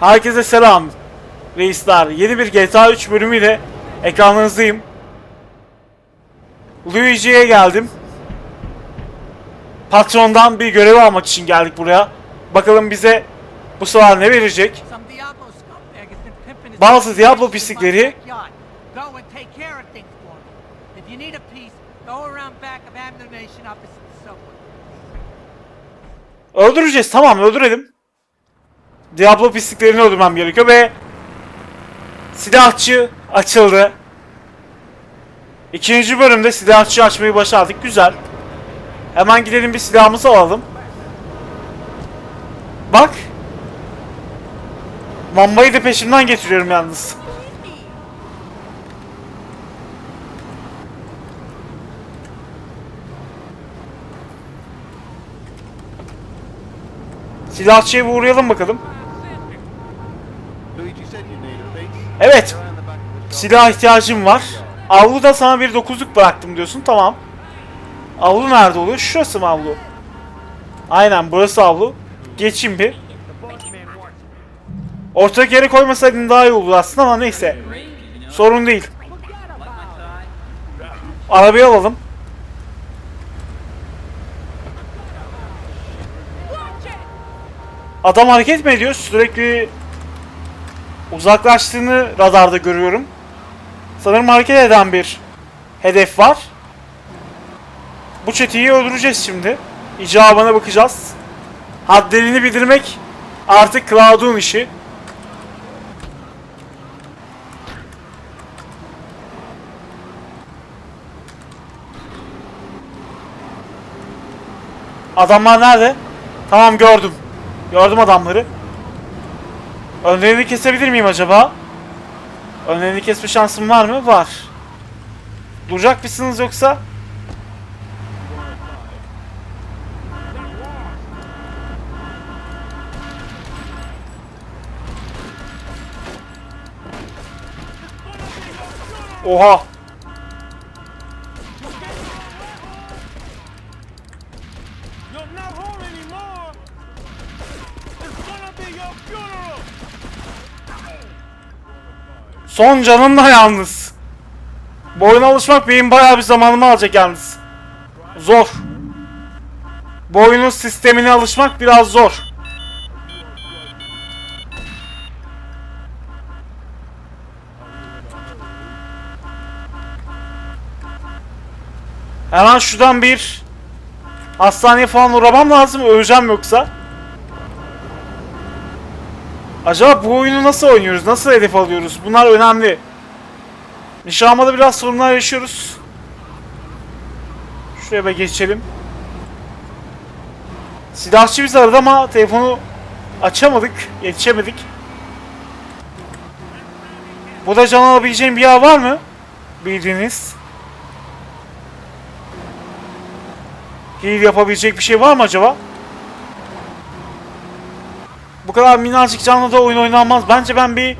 Herkese selam reisler. Yeni bir GTA 3 bölümüyle ekranınızdayım. Luigi'ye geldim. Patrondan bir görev almak için geldik buraya. Bakalım bize bu sefer ne verecek? Bazı Diablo pislikleri-. Öldüreceğiz tamam öldürelim. Diablo pisliklerini öldürmem gerekiyor ve silahçı açıldı. İkinci bölümde silahçı açmayı başardık. Güzel. Hemen gidelim bir silahımızı alalım. Bak. Mambayı da peşimden getiriyorum yalnız. Silahçıya bir bakalım. Luigi said you needed a piece. Evet. Silah ihtiyacım var. Avluda sana bir dokuzluk bıraktım diyorsun. Tamam. Avlu nerede oluyor? Şurası mı avlu? Aynen burası avlu. Geçeyim bir. Ortak yere koymasaydın daha iyi olur aslında ama neyse. Sorun değil. Arabayı alalım. Adam hareket mi ediyor? Sürekli uzaklaştığını radarda görüyorum. Sanırım hareket eden bir hedef var. Bu çeteyi öldüreceğiz şimdi. İcabına bakacağız. Haddlerini bildirmek artık Cloud'un işi. Adamlar nerede? Tamam gördüm. Gördüm adamları. Önlerini kesebilir miyim acaba? Önlerini kesme şansım var mı? Var. Duracak mısınız yoksa? Oha! Son canımla yalnız. Bu oyuna alışmak benim bayağı bir zamanımı alacak yalnız. Zor. Bu oyunun sistemine alışmak biraz zor. Hemen şuradan bir hastaneye falan uğramam lazım. Öleceğim yoksa. Acaba bu oyunu nasıl oynuyoruz? Nasıl hedef alıyoruz? Bunlar önemli. Nişanmada biraz sorunlar yaşıyoruz. Şuraya bir geçelim. Silahçı bizi aradı ama telefonu açamadık, yetişemedik. Burada can alabileceğim bir yer var mı? Bildiğiniz. Heal yapabilecek bir şey var mı acaba? Bu kadar minnacık canlı da oyun oynanmaz. Bence ben bir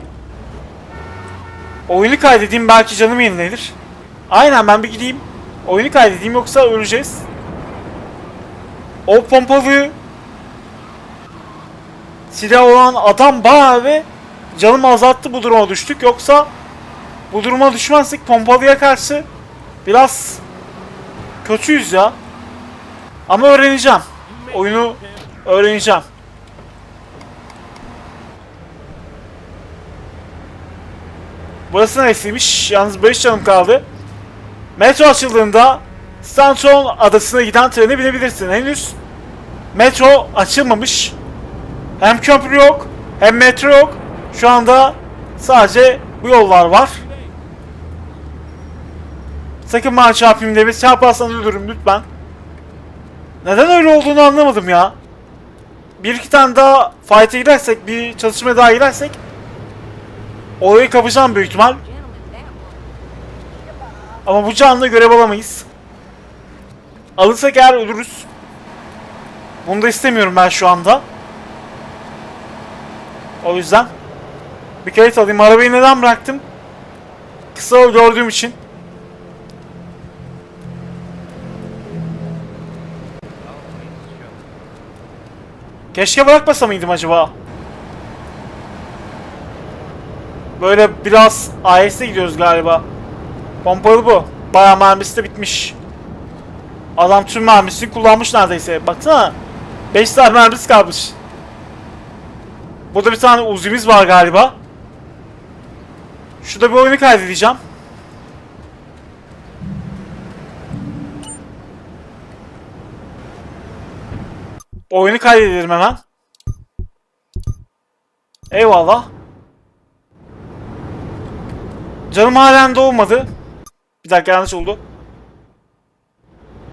oyunu kaydedeyim belki canım yenilenir. Aynen ben bir gideyim. Oyunu kaydedeyim yoksa öleceğiz. O pompalı silah olan adam bayağı ve canımı azalttı bu duruma düştük. Yoksa bu duruma düşmezsek pompalıya karşı biraz kötüyüz ya. Ama öğreneceğim. Oyunu öğreneceğim. Burası neresiymiş? Yalnız 5 canım kaldı. Metro açıldığında Stanton adasına giden trene binebilirsin. Henüz metro açılmamış. Hem köprü yok, hem metro yok. Şu anda sadece bu yollar var. Sakın bana çarpayım deme. Çarparsan ölürüm lütfen. Neden öyle olduğunu anlamadım ya. Bir iki tane daha fight'e girersek, bir çalışmaya daha girersek Orayı kapacağım büyük ihtimal. Ama bu canlı görev alamayız. Alırsak eğer ölürüz. Bunu da istemiyorum ben şu anda. O yüzden bir kayıt alayım. Arabayı neden bıraktım? Kısa gördüğüm için. Keşke bırakmasa mıydım acaba? Böyle biraz AS'e gidiyoruz galiba. Pompalı bu. Bayağı mermisi de bitmiş. Adam tüm mermisini kullanmış neredeyse. Baksana. 5 tane mermisi kalmış. Burada bir tane uzimiz var galiba. Şurada bir oyunu kaydedeceğim. Oyunu kaydedelim hemen. Eyvallah. Canım halen dolmadı. Bir dakika yanlış oldu.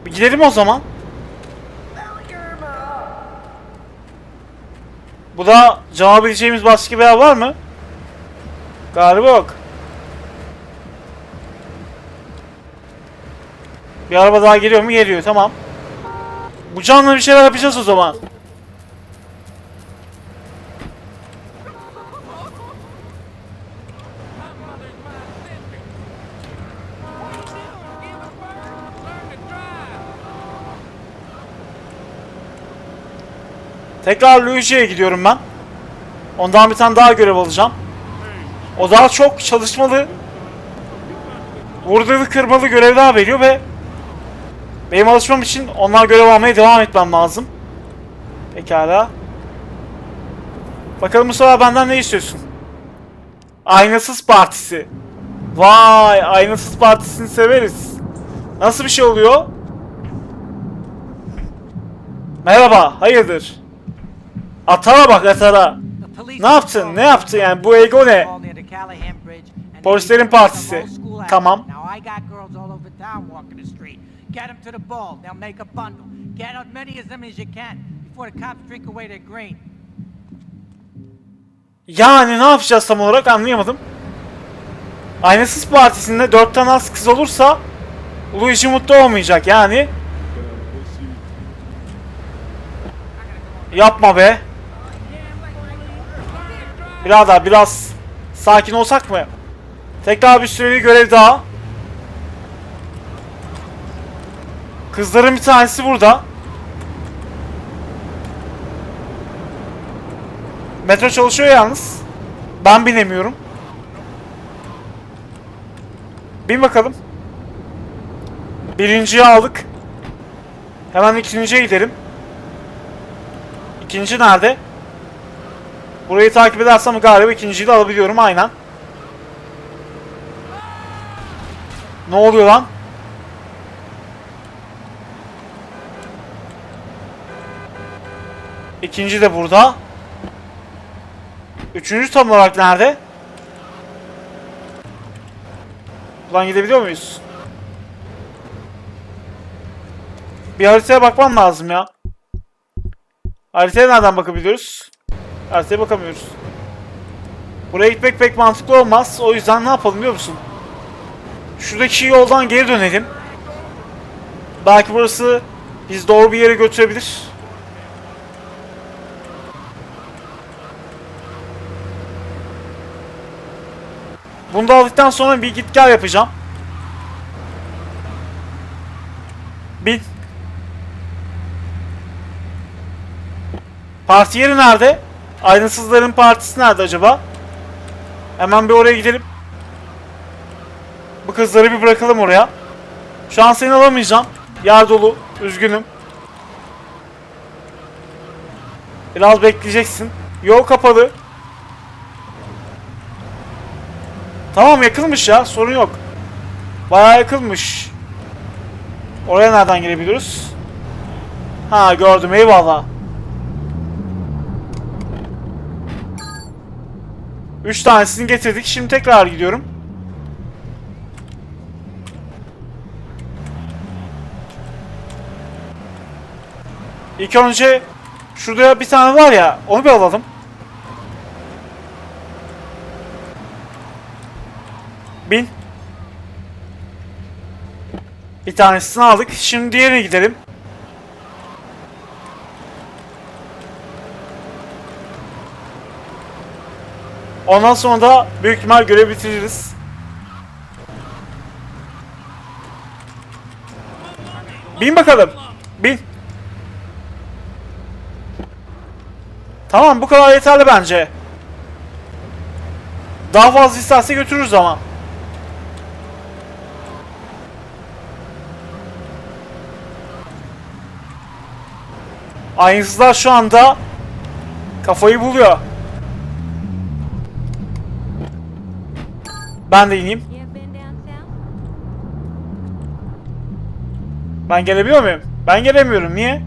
Bir gidelim o zaman. Bu da cevap başka bir yer var mı? Galiba yok. Bir araba daha geliyor mu? Geliyor. Tamam. Bu canla bir şeyler yapacağız o zaman. Tekrar Luigi'ye gidiyorum ben. Ondan bir tane daha görev alacağım. O daha çok çalışmalı, vurduğu kırmalı görevler veriyor ve benim alışmam için onlar görev almaya devam etmem lazım. Pekala. Bakalım sefer benden ne istiyorsun? Aynasız partisi. Vay, aynasız partisini severiz. Nasıl bir şey oluyor? Merhaba, hayırdır? Atara bak atara. Ne yaptın? Ne yaptı yani? Bu ego ne? Polislerin partisi. Tamam. Now I got girls all over town walking the street. Get them to the ball. They'll make a bundle. Get as many of them as you can before the cops drink away their grain. Yani ne yapacağız tam olarak anlayamadım. Aynasız partisinde dört tane az kız olursa Luigi mutlu olmayacak yani. Yapma be. Birader biraz sakin olsak mı? Tekrar bir süreli görev daha. Kızların bir tanesi burada. Metro çalışıyor yalnız. Ben binemiyorum. Bin bakalım. Birinciyi aldık. Hemen ikinciye gidelim. İkinci nerede? Burayı takip edersem galiba ikinciyi de alabiliyorum aynen. Ne oluyor lan? İkinci de burada. Üçüncü tam olarak nerede? Ulan gidebiliyor muyuz? Bir haritaya bakmam lazım ya. Haritaya nereden bakabiliyoruz? Haritaya bakamıyoruz. Buraya gitmek pek mantıklı olmaz. O yüzden ne yapalım biliyor musun? Şuradaki yoldan geri dönelim. Belki burası biz doğru bir yere götürebilir. Bunu da aldıktan sonra bir git gel yapacağım. Bin. Parti yeri nerede? Aydınsızların partisi nerede acaba? Hemen bir oraya gidelim. Bu kızları bir bırakalım oraya. Şu an seni alamayacağım. Yer dolu. Üzgünüm. Biraz bekleyeceksin. Yol kapalı. Tamam yakılmış ya. Sorun yok. Bayağı yakılmış. Oraya nereden girebiliyoruz? Ha gördüm eyvallah. Üç tanesini getirdik. Şimdi tekrar gidiyorum. İlk önce şurada bir tane var ya onu bir alalım. Bin. Bir tanesini aldık. Şimdi diğerine gidelim. Ondan sonra da büyük ihtimal görev bitiririz. Bin bakalım. Bin. Tamam bu kadar yeterli bence. Daha fazla isterse götürürüz ama. Aynısızlar şu anda kafayı buluyor. Ben de ineyim. Ben gelebiliyor muyum? Ben gelemiyorum. Niye?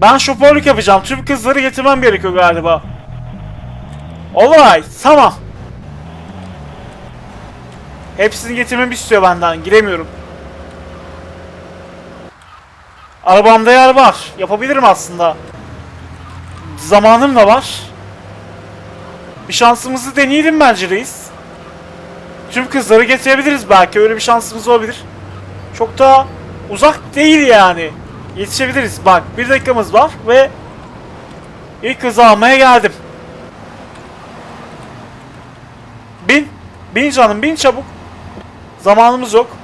Ben şoförlük yapacağım. Tüm kızları getirmem gerekiyor galiba. Alright. Tamam. Hepsini getirmemi istiyor benden. Giremiyorum. Arabamda yer var. Yapabilirim aslında. Zamanım da var. Bir şansımızı deneyelim bence reis. Tüm kızları getirebiliriz belki. Öyle bir şansımız olabilir. Çok da uzak değil yani. Yetişebiliriz. Bak bir dakikamız var ve ilk kızı almaya geldim. Bin. Bin canım bin çabuk. Zamanımız yok.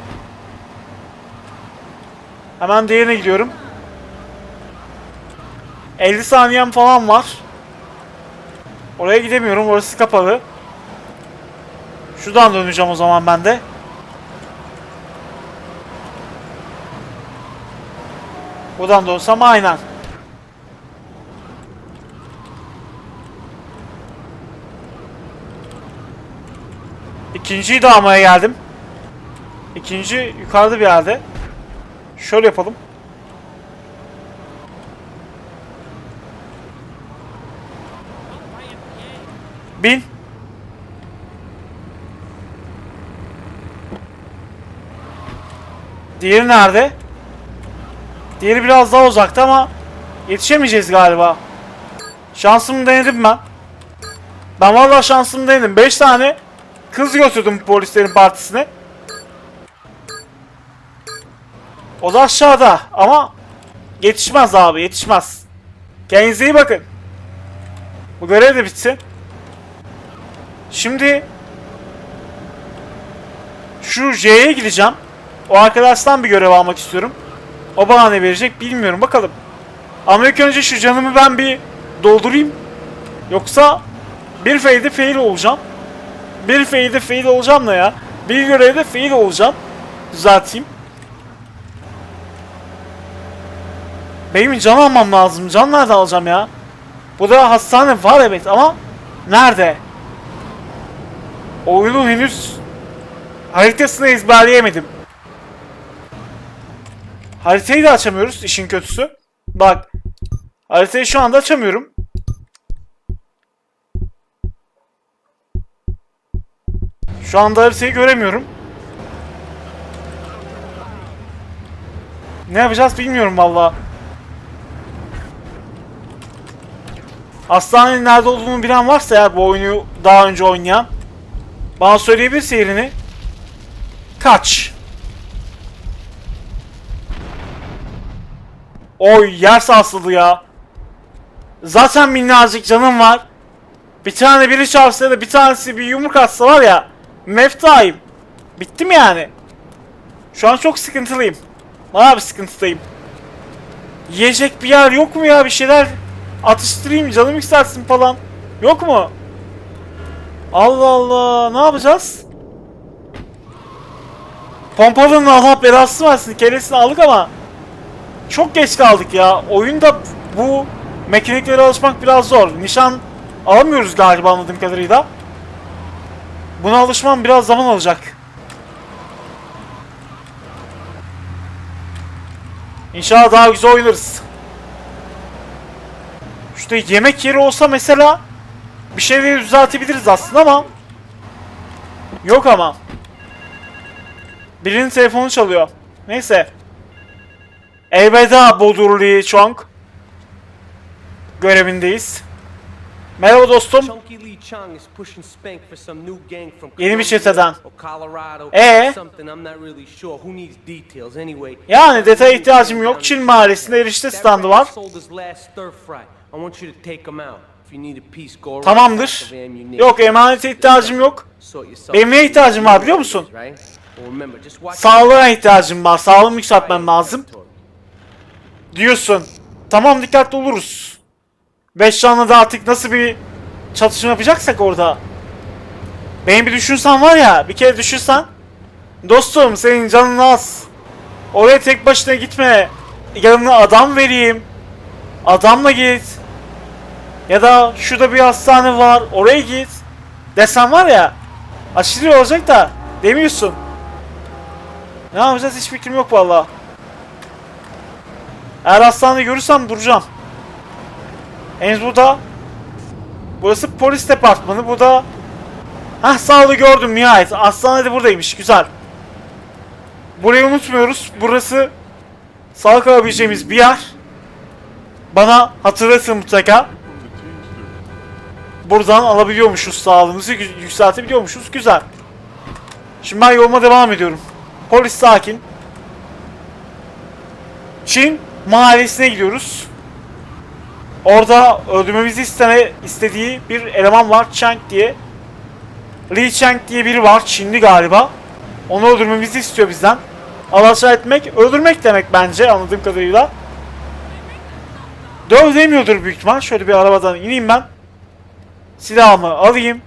Hemen diğerine gidiyorum. 50 saniyem falan var. Oraya gidemiyorum. Orası kapalı. Şuradan döneceğim o zaman ben de. Buradan dönsem aynen. İkinciyi de geldim. İkinci yukarıda bir yerde. Şöyle yapalım. Bin. Diğeri nerede? Diğeri biraz daha uzakta ama yetişemeyeceğiz galiba. Şansımı denedim ben. Ben vallahi şansımı denedim. 5 tane kız götürdüm polislerin partisine. O da aşağıda ama yetişmez abi yetişmez. Kendinize iyi bakın. Bu görev de bitsin. Şimdi şu J'ye gideceğim. O arkadaştan bir görev almak istiyorum. O bana ne verecek bilmiyorum bakalım. Ama ilk önce şu canımı ben bir doldurayım. Yoksa bir failde fail olacağım. Bir failde fail olacağım da ya. Bir görevde fail olacağım. Düzelteyim. Benim can almam lazım. Can nerede alacağım ya? Bu da hastane var evet ama nerede? Oyunu henüz haritasını ezberleyemedim. Haritayı da açamıyoruz işin kötüsü. Bak. Haritayı şu anda açamıyorum. Şu anda haritayı göremiyorum. Ne yapacağız bilmiyorum valla. Hastanenin nerede olduğunu bilen varsa eğer bu oyunu daha önce oynayan bana söyleyebilirse yerini. Kaç. Oy yer sarsıldı ya. Zaten minnacık canım var. Bir tane biri çarpsa da bir tanesi bir yumruk atsa var ya. Meftayım. Bittim yani. Şu an çok sıkıntılıyım. Bana bir sıkıntıdayım. Yiyecek bir yer yok mu ya bir şeyler atıştırayım canım yükselsin falan. Yok mu? Allah Allah ne yapacağız? Pompalının Allah belası versin kellesini aldık ama çok geç kaldık ya. Oyunda bu mekaniklere alışmak biraz zor. Nişan alamıyoruz galiba anladığım kadarıyla. Buna alışmam biraz zaman alacak. İnşallah daha güzel oynarız. İşte yemek yeri olsa mesela bir şeyleri düzeltebiliriz aslında ama yok ama. Birinin telefonu çalıyor. Neyse. Elveda Bodur Lee Chong. Görevindeyiz. Merhaba dostum. Yeni bir çeteden. Colorado. Ee? Yani detaya ihtiyacım yok. Çin mahallesinde erişte standı var. Tamamdır. Yok emanete ihtiyacım yok. Benim neye ihtiyacım var biliyor musun? Sağlığına ihtiyacım var. Sağlığımı yükseltmem lazım. Diyorsun. Tamam dikkatli oluruz. Beş canlı da artık nasıl bir çatışma yapacaksak orada. Beni bir düşünsen var ya bir kere düşünsen. Dostum senin canın az. Oraya tek başına gitme. Yanına adam vereyim. Adamla git. Ya da şurada bir hastane var oraya git. Desen var ya. Aşırı olacak da demiyorsun. Ne yapacağız hiç fikrim yok vallahi. Eğer hastanede görürsem duracağım. Henüz burada. Burası polis departmanı. Bu da Hah sağ ol gördüm nihayet. Hastane de buradaymış. Güzel. Burayı unutmuyoruz. Burası sağlık alabileceğimiz bir yer. Bana hatırlasın mutlaka. Buradan alabiliyormuşuz sağlığımızı yü- yükseltebiliyormuşuz. Güzel. Şimdi ben yoluma devam ediyorum. Polis sakin. Çin mahallesine gidiyoruz. Orada öldürmemizi istene, istediği bir eleman var Chang diye. Li Chang diye biri var Çinli galiba. Onu öldürmemizi istiyor bizden. Alaşağı etmek, öldürmek demek bence anladığım kadarıyla. Döv demiyordur büyük ihtimal. Şöyle bir arabadan ineyim ben. Silahımı alayım.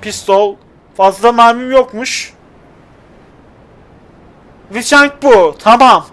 Pistol. Fazla mermim yokmuş. Li Chang bu. Tamam.